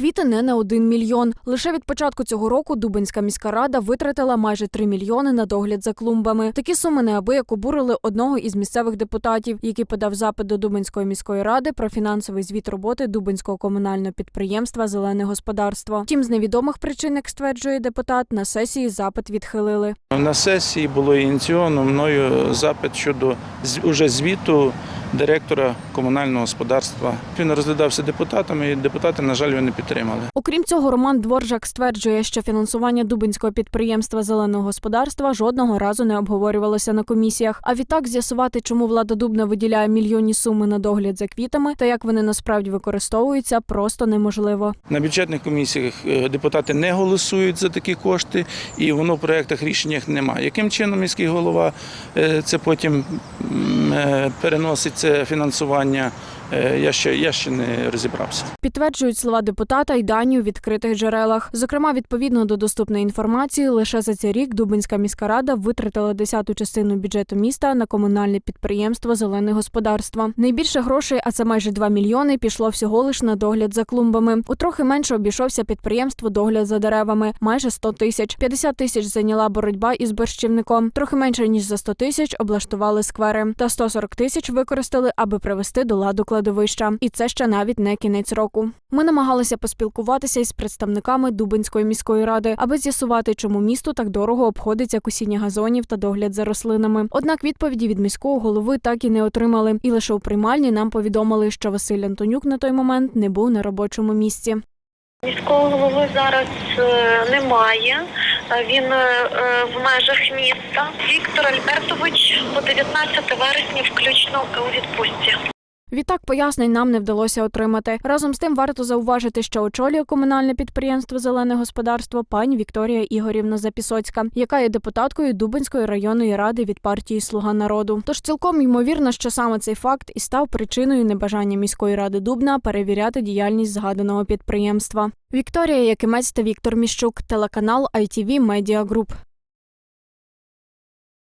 квіти не на один мільйон. Лише від початку цього року Дубинська міська рада витратила майже 3 мільйони на догляд за клумбами. Такі суми неабияк обурили одного із місцевих депутатів, який подав запит до Дубинської міської ради про фінансовий звіт роботи Дубинського комунального підприємства Зелене господарство. Втім, з невідомих причин, як стверджує депутат, на сесії запит відхилили. На сесії було ініційовано мною запит щодо уже звіту директора комунального господарства. Він розглядався депутатами, і депутати, на жаль, його не підтримали. Окрім цього, Роман Дворжак стверджує, що фінансування Дубинського підприємства зеленого господарства жодного разу не обговорювалося на комісіях. А відтак з'ясувати, чому влада Дубна виділяє мільйонні суми на догляд за квітами та як вони насправді використовуються, просто неможливо. На бюджетних комісіях е, депутати не голосують за такі кошти, і воно в проєктах рішеннях немає. Яким чином міський голова е, це потім е, переносить це фінансування? Е, Я ще, я ще не розібрався. Підтверджують слова депутата й дані у відкритих джерелах. Зокрема, відповідно до доступної інформації, лише за цей рік Дубинська міська рада витратила десяту частину бюджету міста на комунальне підприємство Зелене господарство. Найбільше грошей, а це майже 2 мільйони, пішло всього лиш на догляд за клумбами. У трохи менше обійшовся підприємство догляд за деревами майже 100 тисяч. 50 тисяч зайняла боротьба із борщівником. Трохи менше ніж за 100 тисяч облаштували сквери. Та 140 тисяч використали, аби привести до ладу кладовища. І це ще навіть не кінець року. Ми намагалися поспілкуватися із представниками Дубинської міської ради, аби з'ясувати, чому місту так дорого обходиться косіння газонів та догляд за рослинами. Однак відповіді від міського голови так і не отримали. І лише у приймальні нам повідомили, що Василь Антонюк на той момент не був на робочому місці. Міського голови зараз е, немає. Е, Він е, в межах міста. Віктор Альбертович по 19 вересня включно у відпустці. Відтак пояснень нам не вдалося отримати. Разом з тим варто зауважити, що очолює комунальне підприємство Зелене господарство пані Вікторія Ігорівна Запісоцька, яка є депутаткою Дубинської районної ради від партії Слуга народу. Тож цілком ймовірно, що саме цей факт і став причиною небажання міської ради Дубна перевіряти діяльність згаданого підприємства. Вікторія Якимець та Віктор Міщук, телеканал ITV Media Group.